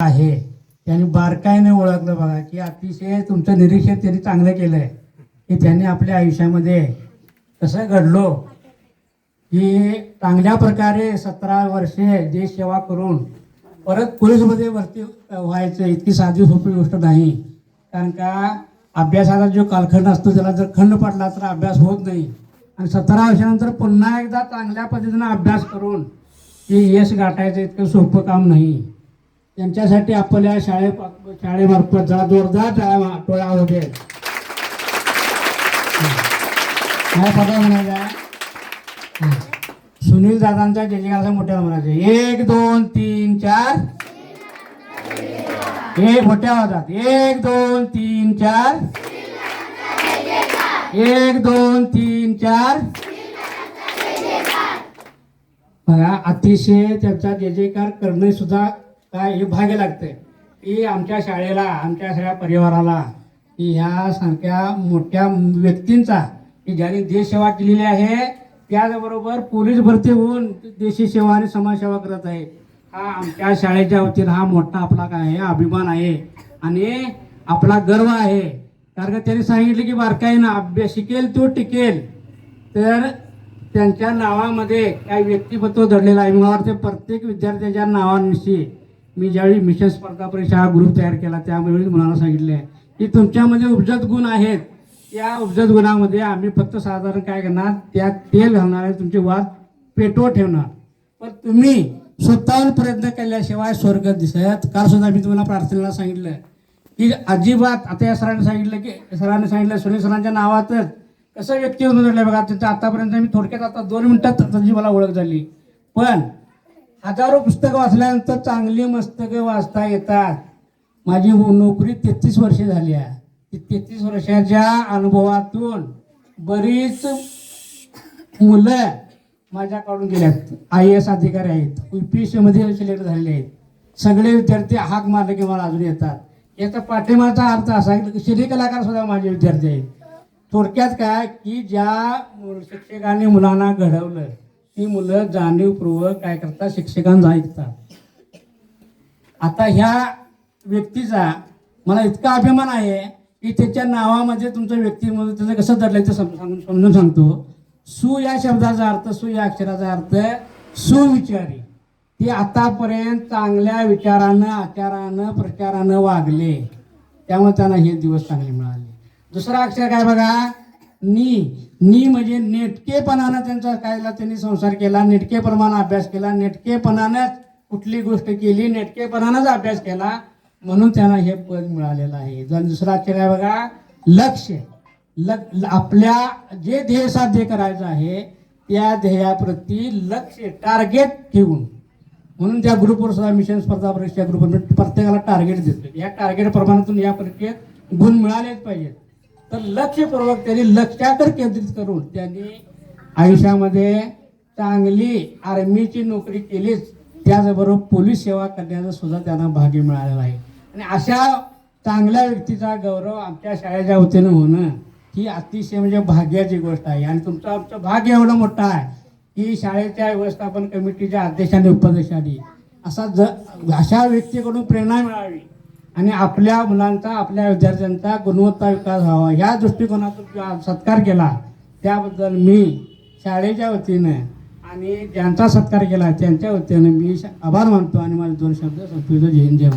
आहे. त्यांनी बारकाईने ओळखलं बघा की अतिशय तुमचं निरीक्षण त्यांनी चांगलं केलंय. की त्यांनी आपल्या आयुष्यामध्ये कसं घडलो. की चांगल्या प्रकारे सतरा वर्षे देश सेवा करून परत पोलीसमध्ये भरती व्हायचं इतकी साधी सोपी गोष्ट नाही. कारण का अभ्यासाचा जो कालखंड असतो त्याला जर खंड पडला तर अभ्यास होत नाही. आणि सतरा वर्षानंतर पुन्हा एकदा चांगल्या पद्धतीनं अभ्यास करून ते यश गाठायचं इतकं सोपं काम नाही. त्यांच्यासाठी आपल्या शाळे शाळेमार्फत जरा जोरदार टाळ्या मा- होते काय पदा म्हणायचा. सुनील दादांचा जयजयकार मोठ्या म्हणायचे एक दोन तीन चार. एक मोठ्या आवाजात. एक दोन तीन चार. एक दोन तीन चार. बघा अतिशय त्यांचा जय जयकार करणे सुद्धा काय हे भाग्य लागतंय. की आमच्या शाळेला आमच्या सगळ्या परिवाराला की ह्या सारख्या मोठ्या व्यक्तींचा की ज्यांनी देशसेवा केलेली आहे त्याचबरोबर पोलीस भरती होऊन देशी सेवा आणि समाजसेवा करत आहे. हा आमच्या शाळेच्या वतीनं हा मोठा आपला काय आहे अभिमान आहे आणि आपला गर्व आहे. कारण का त्यांनी सांगितलं की बारकाईनं अभ्यास शिकेल तो टिकेल. तर त्यांच्या नावामध्ये काही व्यक्तिमत्व दडलेलं आहे मला वाटते प्रत्येक विद्यार्थ्याच्या नावांविषयी मी ज्यावेळी मिशन स्पर्धा परीक्षा हा ग्रुप तयार केला त्यावेळी मुलांना सांगितले की तुमच्यामध्ये उपजत गुण आहेत. या उपजत गुणामध्ये आम्ही फक्त साधारण काय करणार त्यात तेल घालणार आहे तुमचे वाद पेटवत ठेवणार. पण तुम्ही स्वतःहून प्रयत्न केल्याशिवाय स्वर्ग दिसत काल सुद्धा मी तुम्हाला प्रार्थनेला सांगितलं. की अजिबात आता या सरांनी सांगितलं की सरांनी सांगितलं सुनील सरांच्या नावातच कसं व्यक्ती होऊन बघा त्याचं आतापर्यंत मी थोडक्यात आता दोन मिनिटात त्याची मला ओळख झाली. पण हजारो पुस्तकं वाचल्यानंतर चांगली मस्तके वाचता येतात. माझी हो नोकरी तेहतीस वर्षे झाली आहे. तेहतीस वर्षाच्या अनुभवातून बरीच मुलं माझ्याकडून गेल्यात. आय एस अधिकारी आहेत. UPSC सीमध्ये सिलेक्ट झालेले आहेत. सगळे विद्यार्थी हाक मारले की मला अजून येतात. याचा पाठिंबाचा अर्थ असा आहे की शिरी कलाकार सुद्धा माझे विद्यार्थी आहेत. थोडक्यात काय की ज्या शिक्षकांनी मुलांना घडवलं ती मुलं जाणीवपूर्वक काय करतात? शिक्षकांना ऐकतात आता ह्या व्यक्तीचा मला इतका अभिमान आहे की त्याच्या नावामध्ये तुमचं व्यक्तीमध्ये त्याचं कसं दडलं ते समजून सांगतो. सु या शब्दाचा अर्थ सु या अक्षराचा अर्थ सुविचारी. ते आतापर्यंत चांगल्या विचारानं आचारानं प्रचारानं वागले. त्यामुळे त्यांना हे दिवस चांगले मिळाले. दुसरा अक्षर काय बघा? नी नी म्हणजे नेटकेपणानं त्यांचा कायला त्यांनी संसार केला नेटकेप्रमाणे अभ्यास केला नेटकेपणानंच कुठली गोष्ट केली नेटकेपणानंच अभ्यास केला. म्हणून त्यांना हे पद मिळालेलं आहे. जर दुसरा आश्चर्य बघा लक्ष. लक आपल्या जे ध्येय साध्य करायचं आहे त्या ध्येयाप्रती लक्ष टार्गेट ठेवून. म्हणून त्या ग्रुपवर सुद्धा मिशन स्पर्धा परीक्षा ग्रुपवर प्रत्येकाला टार्गेट देतो. या टार्गेट प्रमाणातून या परीक्षेत गुण मिळालेच पाहिजेत. तर लक्षपूर्वक त्यांनी लक्षातर केंद्रित करून त्यांनी आयुष्यामध्ये चांगली आर्मीची नोकरी केलीच त्याचबरोबर पोलीस सेवा करण्याचा सुद्धा त्यांना भाग्य मिळालेला आहे. आणि अशा चांगल्या व्यक्तीचा गौरव आमच्या शाळेच्या वतीनं होणं ही अतिशय म्हणजे भाग्याची गोष्ट आहे. आणि तुमचं आमचं भाग्य एवढं मोठं आहे की शाळेच्या व्यवस्थापन कमिटीच्या अध्यक्षांनी उपाध्यक्षांनी असा ज अशा व्यक्तीकडून प्रेरणा मिळावी. आणि आपल्या मुलांचा आपल्या विद्यार्थ्यांचा गुणवत्ता विकास व्हावा. ह्या दृष्टिकोनातून जो सत्कार केला त्याबद्दल मी शाळेच्या वतीनं आणि ज्यांचा सत्कार केला त्यांच्या वतीनं मी आभार मानतो आणि माझे दोन शब्द संस्कृत जय हिंद जय